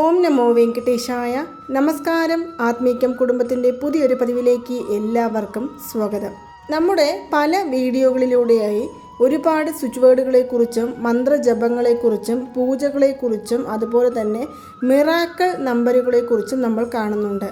ഓം നമോ വെങ്കടേശായ. നമസ്കാരം. ആത്മീക്യം കുടുംബത്തിന്റെ പുതിയൊരു പതിവിലേക്ക് എല്ലാവർക്കും സ്വാഗതം. നമ്മുടെ പല വീഡിയോകളിലൂടെയായി ഒരുപാട് സ്വിച്ച് വേർഡുകളെക്കുറിച്ചും മന്ത്രജപങ്ങളെക്കുറിച്ചും പൂജകളെക്കുറിച്ചും അതുപോലെ തന്നെ മിറാക്കൾ നമ്പറുകളെക്കുറിച്ചും നമ്മൾ കാണുന്നുണ്ട്.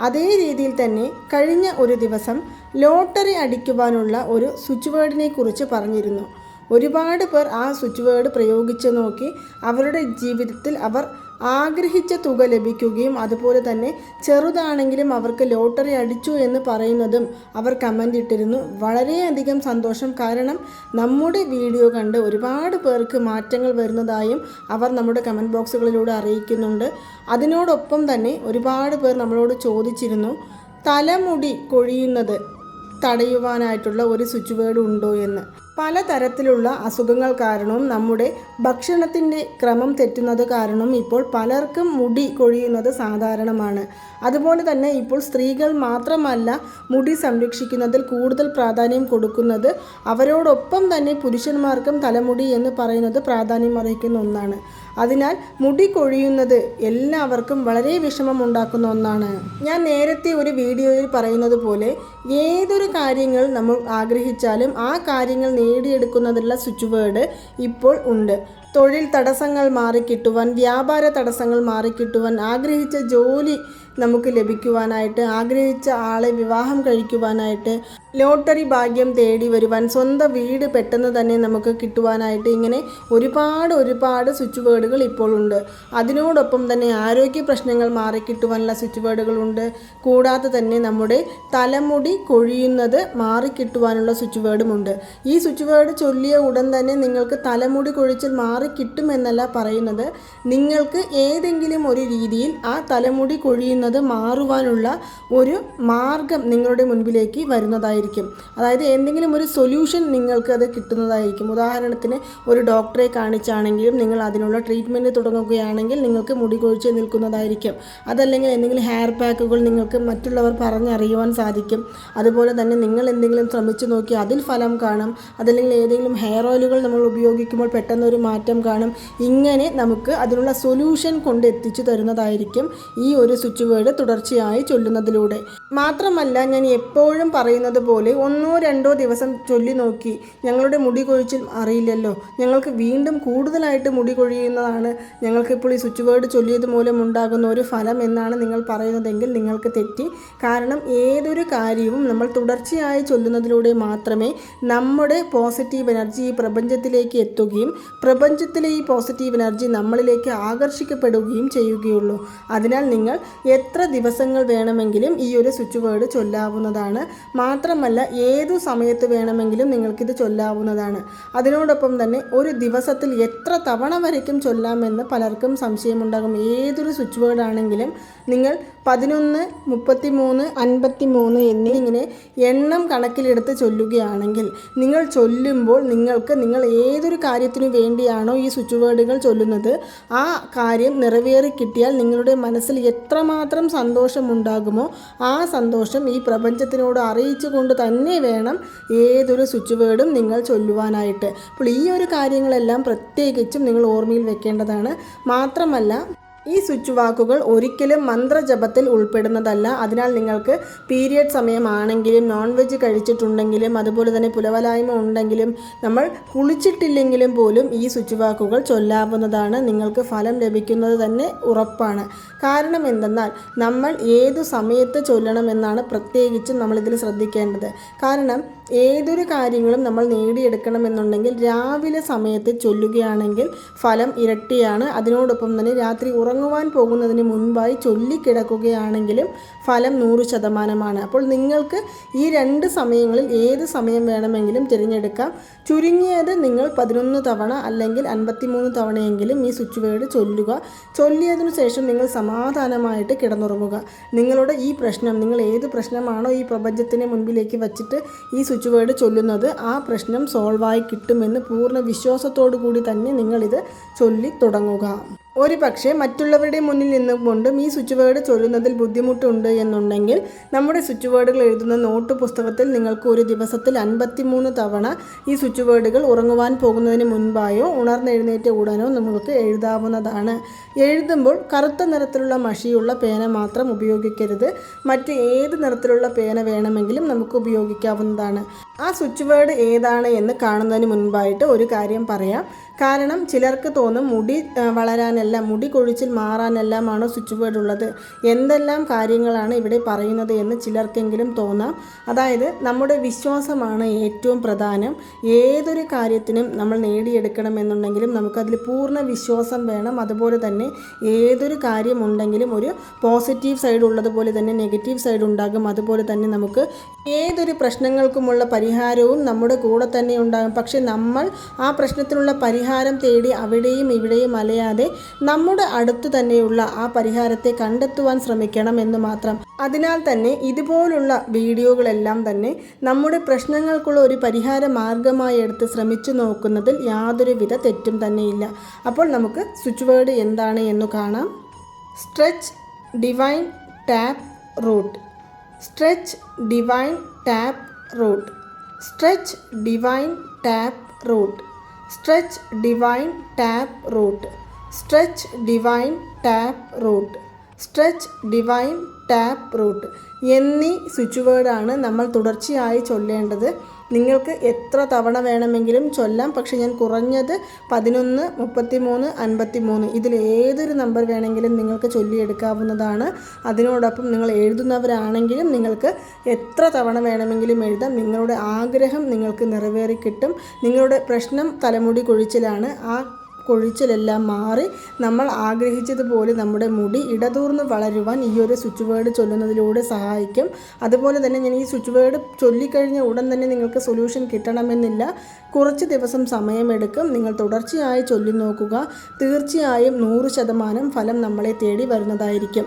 അതേ രീതിയിൽ തന്നെ കഴിഞ്ഞ ഒരു ദിവസം ലോട്ടറി അടിക്കുവാനുള്ള ഒരു സ്വിച്ച് വേർഡിനെ കുറിച്ച് പറഞ്ഞിരുന്നു. ഒരുപാട് പേർ ആ സ്വിച്ച് വേർഡ് പ്രയോഗിച്ച് നോക്കി അവരുടെ ജീവിതത്തിൽ അവർ ആഗ്രഹിച്ച തുക ലഭിക്കുകയും അതുപോലെ തന്നെ ചെറുതാണെങ്കിലും അവർക്ക് ലോട്ടറി അടിച്ചു എന്ന് പറയുന്നതും അവർ കമന്റ് ഇട്ടിരുന്നു. വളരെയധികം സന്തോഷം. കാരണം നമ്മുടെ വീഡിയോ കണ്ട് ഒരുപാട് പേർക്ക് മാറ്റങ്ങൾ വരുന്നതായും അവർ നമ്മുടെ കമന്റ് ബോക്സുകളിലൂടെ അറിയിക്കുന്നുണ്ട്. അതിനോടൊപ്പം തന്നെ ഒരുപാട് പേർ നമ്മളോട് ചോദിച്ചിരുന്നു തലമുടി കൊഴിയുന്നത് തടയുവാനായിട്ടുള്ള ഒരു സ്വിച്ച് വേർഡ് ഉണ്ടോ? എന്ന്. പലതരത്തിലുള്ള അസുഖങ്ങൾ കാരണവും നമ്മുടെ ഭക്ഷണത്തിന്റെ ക്രമം തെറ്റുന്നത് കാരണവും ഇപ്പോൾ പലർക്കും മുടി കൊഴിയുന്നത് സാധാരണമാണ്. അതുപോലെ തന്നെ ഇപ്പോൾ സ്ത്രീകൾ മാത്രമല്ല മുടി സംരക്ഷിക്കുന്നതിൽ കൂടുതൽ പ്രാധാന്യം കൊടുക്കുന്നത് അവരോടൊപ്പം തന്നെ പുരുഷന്മാർക്കും തലമുടി എന്ന് പറയുന്നത് പ്രാധാന്യം അർഹിക്കുന്ന ഒന്നാണ്. അതിനാൽ മുടി കൊഴിയുന്നത് എല്ലാവർക്കും വളരെ വിഷമം ഉണ്ടാക്കുന്ന ഒന്നാണ്. ഞാൻ നേരത്തെ ഒരു വീഡിയോയിൽ പറയുന്നത് പോലെ ഏതൊരു കാര്യങ്ങൾ നമ്മൾ ആഗ്രഹിച്ചാലും ആ കാര്യങ്ങൾ നേടിയെടുക്കുന്നതിനുള്ള സ്വിച്ച് വേർഡ് ഇപ്പോൾ ഉണ്ട്. തൊഴിൽ തടസ്സങ്ങൾ മാറിക്കിട്ടുവാൻ വ്യാപാര തടസ്സങ്ങൾ മാറിക്കിട്ടുവാൻ ആഗ്രഹിച്ച ജോലി നമുക്ക് ലഭിക്കുവാനായിട്ട് ആഗ്രഹിച്ച ആളെ വിവാഹം കഴിക്കുവാനായിട്ട് ലോട്ടറി ഭാഗ്യം തേടി വരുവാൻ സ്വന്തം വീട് പെട്ടെന്ന് തന്നെ നമുക്ക് കിട്ടുവാനായിട്ട് ഇങ്ങനെ ഒരുപാട് ഒരുപാട് സ്വിച്ച് വേർഡുകൾ ഇപ്പോൾ ഉണ്ട്. അതിനോടൊപ്പം തന്നെ ആരോഗ്യ പ്രശ്നങ്ങൾ മാറിക്കിട്ടുവാനുള്ള സ്വിച്ച് വേർഡുകളുണ്ട് കൂടാതെ തന്നെ നമ്മുടെ തലമുടി കൊഴിയുന്നത് മാറിക്കിട്ടുവാനുള്ള സ്വിച്ച് വേർഡുമുണ്ട് ഈ സ്വിച്ച് വേർഡ് ചൊല്ലിയ ഉടൻ തന്നെ നിങ്ങൾക്ക് തലമുടി കൊഴിച്ചിൽ മാറിക്കിട്ടുമെന്നല്ല പറയുന്നത്. നിങ്ങൾക്ക് ഏതെങ്കിലും ഒരു രീതിയിൽ ആ തലമുടി കൊഴിയുന്നത് മാറുവാനുള്ള ഒരു മാർഗം നിങ്ങളുടെ മുൻപിലേക്ക് വരുന്നതായിരിക്കും. അതായത് എന്തെങ്കിലും ഒരു സൊല്യൂഷൻ നിങ്ങൾക്ക് അത് കിട്ടുന്നതായിരിക്കും. ഉദാഹരണത്തിന് ഒരു ഡോക്ടറെ കാണിച്ചാണെങ്കിലും നിങ്ങൾ അതിനുള്ള ട്രീറ്റ്മെന്റ് തുടങ്ങുകയാണെങ്കിൽ നിങ്ങൾക്ക് മുടി കൊഴിച്ച് നിൽക്കുന്നതായിരിക്കും. അതല്ലെങ്കിൽ എന്തെങ്കിലും ഹെയർ പാക്കുകൾ നിങ്ങൾക്ക് മറ്റുള്ളവർ പറഞ്ഞറിയുവാൻ സാധിക്കും. അതുപോലെ തന്നെ നിങ്ങൾ എന്തെങ്കിലും ശ്രമിച്ചു നോക്കി അതിൽ ഫലം കാണും. അതല്ലെങ്കിൽ ഏതെങ്കിലും ഹെയർ ഓയിലുകൾ നമ്മൾ ഉപയോഗിക്കുമ്പോൾ പെട്ടെന്ന് ഒരു മാറ്റം കാണും. ഇങ്ങനെ നമുക്ക് അതിനുള്ള സൊല്യൂഷൻ കൊണ്ട് എത്തിച്ചു തരുന്നതായിരിക്കും ഈ ഒരു സ്വിച്ച് വേർഡ് തുടർച്ചയായി ചൊല്ലുന്നതിലൂടെ. മാത്രമല്ല ഞാൻ എപ്പോഴും പറയുന്നത് പോലെ ഒന്നോ രണ്ടോ ദിവസം ചൊല്ലി നോക്കി. ഞങ്ങളുടെ മുടി കൊഴിച്ചിൽ അറിയില്ലല്ലോ. ഞങ്ങൾക്ക് വീണ്ടും കൂടുതലായിട്ട് മുടി കൊഴിയുന്നതാണ്. ഞങ്ങൾക്കിപ്പോൾ ഈ സ്വിച്ച് വേർഡ് ചൊല്ലിയത് മൂലം ഉണ്ടാകുന്ന ഒരു ഫലം എന്നാണ് നിങ്ങൾ പറയുന്നതെങ്കിൽ നിങ്ങൾക്ക് തെറ്റി. കാരണം ഏതൊരു കാര്യവും നമ്മൾ തുടർച്ചയായി ചൊല്ലുന്നതിലൂടെ മാത്രമേ നമ്മുടെ പോസിറ്റീവ് എനർജി ഈ പ്രപഞ്ചത്തിലേക്ക് എത്തുകയും പ്രപഞ്ചത്തിലെ ഈ പോസിറ്റീവ് എനർജി നമ്മളിലേക്ക് ആകർഷിക്കപ്പെടുകയും ചെയ്യുകയുള്ളൂ. അതിനാൽ നിങ്ങൾ എത്ര ദിവസങ്ങൾ വേണമെങ്കിലും ഈ ഒരു സ്വിച്ച് വേർഡ് ചൊല്ലാവുന്നതാണ്. മാത്രമല്ല ഏതു സമയത്ത് വേണമെങ്കിലും നിങ്ങൾക്കിത് ചൊല്ലാവുന്നതാണ്. അതിനോടൊപ്പം തന്നെ ഒരു ദിവസത്തിൽ എത്ര തവണ വരയ്ക്കും ചൊല്ലാമെന്ന് പലർക്കും സംശയമുണ്ടാകും. ഏതൊരു സ്വിച്ച് വേർഡ് ആണെങ്കിലും നിങ്ങൾ പതിനൊന്ന് മുപ്പത്തി മൂന്ന് അൻപത്തി മൂന്ന് എന്നിങ്ങനെ എണ്ണം കണക്കിലെടുത്ത് ചൊല്ലുകയാണെങ്കിൽ നിങ്ങൾ ചൊല്ലുമ്പോൾ നിങ്ങൾക്ക് നിങ്ങൾ ഏതൊരു കാര്യത്തിനു വേണ്ടിയാണോ ഈ സ്വിച്ച് വേർഡുകൾ ചൊല്ലുന്നത് ആ കാര്യം നിറവേറി കിട്ടിയാൽ നിങ്ങളുടെ മനസ്സിൽ എത്രമാത്രം സന്തോഷമുണ്ടാകുമോ? ആ സന്തോഷം ഈ പ്രപഞ്ചത്തിനോട് അറിയിച്ചു കൊണ്ട് തന്നെ വേണം ഏതൊരു സ്വിച്ച് വേർഡും നിങ്ങൾ ചൊല്ലുവാനായിട്ട്. അപ്പോൾ ഈ ഒരു കാര്യങ്ങളെല്ലാം പ്രത്യേകിച്ചും നിങ്ങൾ ഓർമ്മയിൽ വെക്കേണ്ടതാണ്. മാത്രമല്ല ഈ സ്വിച്ച് വാക്കുകൾ ഒരിക്കലും മന്ത്രജപത്തിൽ ഉൾപ്പെടുന്നതല്ല. അതിനാൽ നിങ്ങൾക്ക് പീരിയഡ് സമയമാണെങ്കിലും നോൺ വെജ് കഴിച്ചിട്ടുണ്ടെങ്കിലും അതുപോലെ തന്നെ പുലവലായ്മ ഉണ്ടെങ്കിലും നമ്മൾ കുളിച്ചിട്ടില്ലെങ്കിലും പോലും ഈ സ്വിച്ച് വാക്കുകൾ ചൊല്ലാവുന്നതാണ്. നിങ്ങൾക്ക് ഫലം ലഭിക്കുന്നത് തന്നെ ഉറപ്പാണ്. കാരണം എന്തെന്നാൽ നമ്മൾ ഏതു സമയത്ത് ചൊല്ലണമെന്നാണ് പ്രത്യേകിച്ചും നമ്മളിതിൽ ശ്രദ്ധിക്കേണ്ടത്. കാരണം ഏതൊരു കാര്യങ്ങളും നമ്മൾ നേടിയെടുക്കണമെന്നുണ്ടെങ്കിൽ രാവിലെ സമയത്ത് ചൊല്ലുകയാണെങ്കിൽ ഫലം ഇരട്ടിയാണ്. അതിനോടൊപ്പം തന്നെ രാത്രി ഉറങ്ങുവാൻ പോകുന്നതിന് മുൻപായി ചൊല്ലിക്കിടക്കുകയാണെങ്കിലും ഫലം നൂറ് ശതമാനമാണ്. അപ്പോൾ നിങ്ങൾക്ക് ഈ രണ്ട് സമയങ്ങളിൽ ഏത് സമയം വേണമെങ്കിലും തിരഞ്ഞെടുക്കാം. ചുരുങ്ങിയത് നിങ്ങൾ പതിനൊന്ന് തവണ അല്ലെങ്കിൽ അൻപത്തിമൂന്ന് തവണയെങ്കിലും ഈ സ്വിച്ച് വേർഡ് ചൊല്ലുക. ചൊല്ലിയതിനു ശേഷം നിങ്ങൾ സമാധാനമായിട്ട് കിടന്നുറങ്ങുക. നിങ്ങളുടെ ഈ പ്രശ്നം നിങ്ങൾ ഏത് പ്രശ്നമാണോ ഈ പ്രപഞ്ചത്തിന് മുൻപിലേക്ക് വച്ചിട്ട് ഈ സ്വിച്ച് വേർഡ് ചൊല്ലുന്നത് ആ പ്രശ്നം സോൾവായി കിട്ടുമെന്ന് പൂർണ വിശ്വാസത്തോടു കൂടി തന്നെ നിങ്ങളിത് ചൊല്ലി തുടങ്ങുക. ഒരു പക്ഷേ മറ്റുള്ളവരുടെ മുന്നിൽ നിന്നുകൊണ്ടും ഈ സ്വിച്ച് വേർഡ് ചൊല്ലുന്നതിൽ ബുദ്ധിമുട്ടുണ്ട് എന്നുണ്ടെങ്കിൽ നമ്മുടെ സ്വിച്ച് വേർഡുകൾ എഴുതുന്ന നോട്ട് പുസ്തകത്തിൽ നിങ്ങൾക്ക് ഒരു ദിവസത്തിൽ അൻപത്തിമൂന്ന് തവണ ഈ സ്വിച്ച് വേർഡുകൾ ഉറങ്ങുവാൻ പോകുന്നതിന് മുൻപായോ ഉണർന്നെഴുന്നേറ്റ് ഉടനോ നമുക്ക് എഴുതാവുന്നതാണ്. എഴുതുമ്പോൾ കറുത്ത നിറത്തിലുള്ള മഷിയുള്ള പേന മാത്രം ഉപയോഗിക്കരുത്. മറ്റ് ഏത് നിറത്തിലുള്ള പേന വേണമെങ്കിലും നമുക്ക് ഉപയോഗിക്കാവുന്നതാണ്. ആ സ്വിച്ച് വേർഡ് ഏതാണ് എന്ന് കാണുന്നതിന് മുൻപായിട്ട് ഒരു കാര്യം പറയാം. കാരണം ചിലർക്ക് തോന്നും മുടി വളരാനല്ല മുടി കൊഴിച്ചിൽ മാറാനെല്ലാമാണോ സ്വിച്ച് വേർഡ് ഉള്ളത്? എന്തെല്ലാം കാര്യങ്ങളാണ് ഇവിടെ പറയുന്നത് എന്ന് ചിലർക്കെങ്കിലും തോന്നാം. അതായത് നമ്മുടെ വിശ്വാസമാണ് ഏറ്റവും പ്രധാനം. ഏതൊരു കാര്യത്തിനും നമ്മൾ നേടിയെടുക്കണമെന്നുണ്ടെങ്കിലും നമുക്കതിൽ പൂർണ വിശ്വാസം വേണം. അതുപോലെ തന്നെ ഏതൊരു കാര്യമുണ്ടെങ്കിലും ഒരു പോസിറ്റീവ് സൈഡ് ഉള്ളതുപോലെ തന്നെ നെഗറ്റീവ് സൈഡ് ഉണ്ടാകും. അതുപോലെ തന്നെ നമുക്ക് ഏതൊരു പ്രശ്നങ്ങൾക്കുമുള്ള പരിഹാരവും നമ്മുടെ കൂടെ തന്നെ ഉണ്ടാകും. പക്ഷെ നമ്മൾ ആ പ്രശ്നത്തിനുള്ള പരിഹാരം തേടി അവിടെയും ഇവിടെയും അലയാതെ നമ്മുടെ അടുത്ത് തന്നെയുള്ള ആ പരിഹാരത്തെ കണ്ടെത്തുവാൻ ശ്രമിക്കണം എന്ന് മാത്രം. അതിനാൽ തന്നെ ഇതുപോലുള്ള വീഡിയോകളെല്ലാം തന്നെ നമ്മുടെ പ്രശ്നങ്ങൾക്കുള്ള ഒരു പരിഹാര മാർഗമായി എടുത്ത് ശ്രമിച്ചു നോക്കുന്നതിൽ യാതൊരുവിധ തെറ്റും തന്നെയില്ല. അപ്പോൾ നമുക്ക് സ്വിച്ച് വേർഡ് എന്താണ് എന്ന് കാണാം. Stretch divine tap root. Stretch divine tap root. Stretch divine tap root. Stretch divine tap root. Stretch divine tap root. Stretch divine tap root എന്നീ സ്വിച്ച് വേർഡാണ് നമ്മൾ തുടർച്ചയായി ചൊല്ലേണ്ടത്. നിങ്ങൾക്ക് എത്ര തവണ വേണമെങ്കിലും ചൊല്ലാം. പക്ഷെ ഞാൻ കുറഞ്ഞത് പതിനൊന്ന് മുപ്പത്തി മൂന്ന് അൻപത്തി മൂന്ന് ഇതിൽ ഏതൊരു നമ്പർ വേണമെങ്കിലും നിങ്ങൾക്ക് ചൊല്ലിയെടുക്കാവുന്നതാണ്. അതിനോടൊപ്പം നിങ്ങൾ എഴുതുന്നവരാണെങ്കിലും നിങ്ങൾക്ക് എത്ര തവണ വേണമെങ്കിലും എഴുതാം. നിങ്ങളുടെ ആഗ്രഹം നിങ്ങൾക്ക് നിറവേറി കിട്ടും. നിങ്ങളുടെ പ്രശ്നം തലമുടി കൊഴിച്ചിലാണ്. ആ കൊഴിച്ചിലെല്ലാം മാറി നമ്മൾ ആഗ്രഹിച്ചതുപോലെ നമ്മുടെ മുടി ഇടതൂർന്ന് വളരുവാൻ ഈ ഒരു സ്വിച്ച് വേർഡ് ചൊല്ലുന്നതിലൂടെ സഹായിക്കും. അതുപോലെ തന്നെ ഞാൻ ഈ സ്വിച്ച് വേർഡ് ചൊല്ലിക്കഴിഞ്ഞ ഉടൻ തന്നെ നിങ്ങൾക്ക് സൊല്യൂഷൻ കിട്ടണമെന്നില്ല. കുറച്ച് ദിവസം സമയമെടുക്കും. നിങ്ങൾ തുടർച്ചയായി ചൊല്ലി നോക്കുക തീർച്ചയായും നൂറ് ശതമാനം ഫലം നമ്മളെ തേടി വരുന്നതായിരിക്കും.